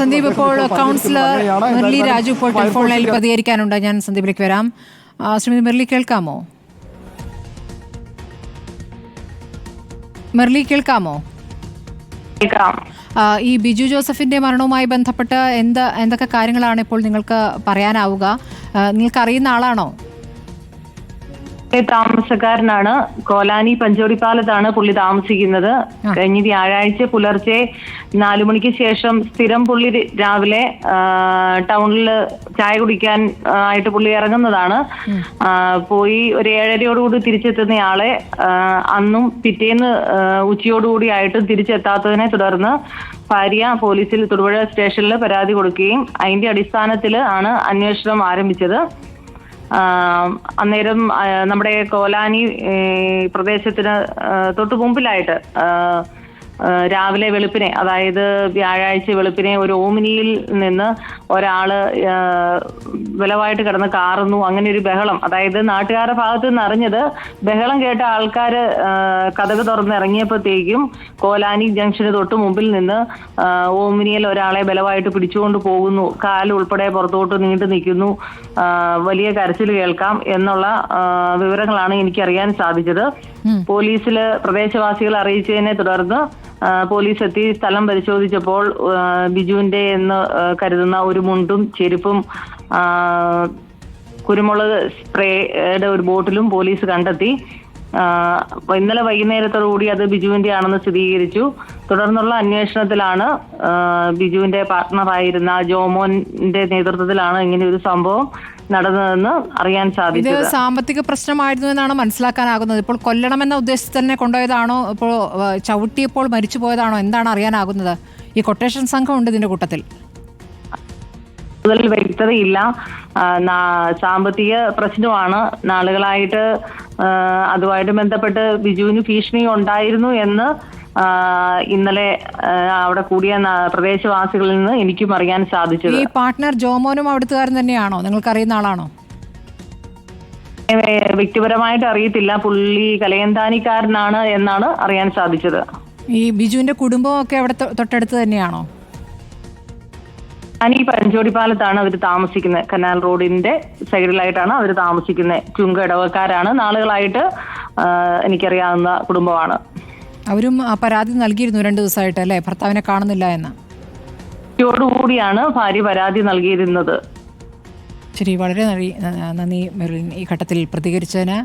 സന്ദീപ് ഇപ്പോൾ കൗൺസിലർ മുരളി രാജു ഇപ്പോൾ ടെലിഫോൺ ലൈനിൽ പ്രതികരിക്കാനുണ്ട്. ഞാൻ സന്ദീപിലേക്ക് വരാം. ശ്രീമതി മുരളി കേൾക്കാമോ? മുരളി കേൾക്കാമോ? ഈ ബിജു ജോസഫിന്റെ മരണവുമായി ബന്ധപ്പെട്ട് എന്ത് എന്തൊക്കെ കാര്യങ്ങളാണ് ഇപ്പോൾ നിങ്ങൾക്ക് പറയാനാവുക? നിങ്ങൾക്ക് അറിയുന്ന ആളാണോ? താമസക്കാരനാണ്. കോലാനി പഞ്ചോടിപ്പാലത്താണ് പുള്ളി താമസിക്കുന്നത്. കഴിഞ്ഞ വ്യാഴാഴ്ച പുലർച്ചെ നാലു മണിക്ക് ശേഷം സ്ഥിരം പുള്ളി രാവിലെ ടൗണിൽ ചായ കുടിക്കാൻ ആയിട്ട് പുള്ളി ഇറങ്ങുന്നതാണ്. പോയി ഒരു ഏഴരയോടുകൂടി തിരിച്ചെത്തുന്നയാളെ അന്നും പിറ്റേന്ന് ഉച്ചയോടുകൂടി ആയിട്ടും തിരിച്ചെത്താത്തതിനെ തുടർന്ന് ഭാര്യ പോലീസിൽ തൊടുപുഴ സ്റ്റേഷനിൽ പരാതി കൊടുക്കുകയും അതിന്റെ അടിസ്ഥാനത്തിൽ ആണ് അന്വേഷണം ആരംഭിച്ചത്. അന്നേരം നമ്മുടെ കോലാനി പ്രദേശത്തിന് തൊട്ടു മുമ്പിലായിട്ട് രാവിലെ വെളുപ്പിനെ അതായത് വ്യാഴാഴ്ച വെളുപ്പിനെ ഒരു ഓമിനിയിൽ നിന്ന് ഒരാൾ വിലവായിട്ട് കിടന്ന് കാറുന്നു. അങ്ങനെ ഒരു ബഹളം. അതായത് നാട്ടുകാരുടെ ഭാഗത്ത് നിന്ന് അറിഞ്ഞത് ബഹളം കേട്ട ആൾക്കാര് ആഹ് കഥക് തുറന്ന് ഇറങ്ങിയപ്പോഴത്തേക്കും കോലാനി ജംഗ്ഷന് തൊട്ട് മുമ്പിൽ നിന്ന് ഓമിനിയിൽ ഒരാളെ ബലമായിട്ട് പിടിച്ചുകൊണ്ട് പോകുന്നു. കാൽ ഉൾപ്പെടെ പുറത്തോട്ട് നീണ്ടു നിൽക്കുന്നു. വലിയ കരച്ചിൽ കേൾക്കാം എന്നുള്ള വിവരങ്ങളാണ് എനിക്ക് അറിയാൻ സാധിച്ചത് പോലീസിൽ പ്രദേശവാസികൾ അറിയിച്ചതിനെ തുടർന്ന് പോലീസ് എത്തി സ്ഥലം പരിശോധിച്ചപ്പോൾ ബിജുവിന്റെ എന്ന് കരുതുന്ന ഒരു മുണ്ടും ചെരുപ്പും കുരുമുളക് സ്പ്രേയുടെ ഒരു ബോട്ടിലും പോലീസ് കണ്ടെത്തി. ഇന്നലെ വൈകുന്നേരത്തോടു കൂടി അത് ബിജുവിന്റെ ആണെന്ന് സ്ഥിരീകരിച്ചു. തുടർന്നുള്ള അന്വേഷണത്തിലാണ് ബിജുവിന്റെ പാർട്ട്ണറായിരുന്ന ജോമോന്റെ നേതൃത്വത്തിലാണ് ഇങ്ങനെ ഒരു സംഭവം നടന്നതെന്ന് അറിയാൻ ഇത് സാധിച്ചത്. സാമ്പത്തിക പ്രശ്നമായിരുന്നു എന്നാണ് മനസ്സിലാക്കാനാകുന്നത്. ഇപ്പോൾ കൊല്ലണമെന്ന ഉദ്ദേശത്തിൽ തന്നെ കൊണ്ടുപോയതാണോ? ഇപ്പോൾ ചവിട്ടിയപ്പോൾ മരിച്ചു പോയതാണോ എന്താണ് അറിയാനാകുന്നത്? ഈ കൊട്ടേഷൻ സംഘം ഉണ്ട് ഇതിന്റെ കൂട്ടത്തിൽ. കൂടുതൽ വ്യക്തതയില്ല. സാമ്പത്തിക പ്രശ്നമാണ്. നാളുകളായിട്ട് അതുമായിട്ട് ബന്ധപ്പെട്ട് ബിജുവിന് ഭീഷണി ഉണ്ടായിരുന്നു എന്ന് ഇന്നലെ അവിടെ കൂടിയ പ്രദേശവാസികളിൽ നിന്ന് എനിക്കും അറിയാൻ സാധിച്ചു ഈ പാർട്ട്ണർ ജോമോനും അവിടുത്തുകാരൻ തന്നെയാണോ? നിങ്ങൾക്ക് അറിയുന്ന ആളാണോ വ്യക്തിപരമായിട്ട് അറിയത്തില്ല. പുള്ളി കലയന്താനിക്കാരനാണ് എന്നാണ് അറിയാൻ സാധിച്ചത്. ഈ ബിജുവിന്റെ കുടുംബമൊക്കെ അവിടെ തൊട്ടടുത്ത് തന്നെയാണോ? ഞാൻ ഈ പഞ്ചോടിപ്പാലത്താണ് അവർ താമസിക്കുന്നത്. കനാൽ റോഡിന്റെ സൈഡിലായിട്ടാണ് അവർ താമസിക്കുന്നത്. ചുങ്ക ഇടവക്കാരാണ്. നാളുകളായിട്ട് എനിക്കറിയാവുന്ന കുടുംബമാണ്. അവരും പരാതി നൽകിയിരുന്നു രണ്ടു ദിവസമായിട്ട് അല്ലേ? ഭർത്താവിനെ കാണുന്നില്ല എന്ന്. കൂടിയാണ് ഭാര്യ പരാതി നൽകിയിരുന്നത്. ശരി വളരെ നന്ദി നന്ദി മെറിൻ ഈ ഘട്ടത്തിൽ പ്രതികരിച്ചതിന്.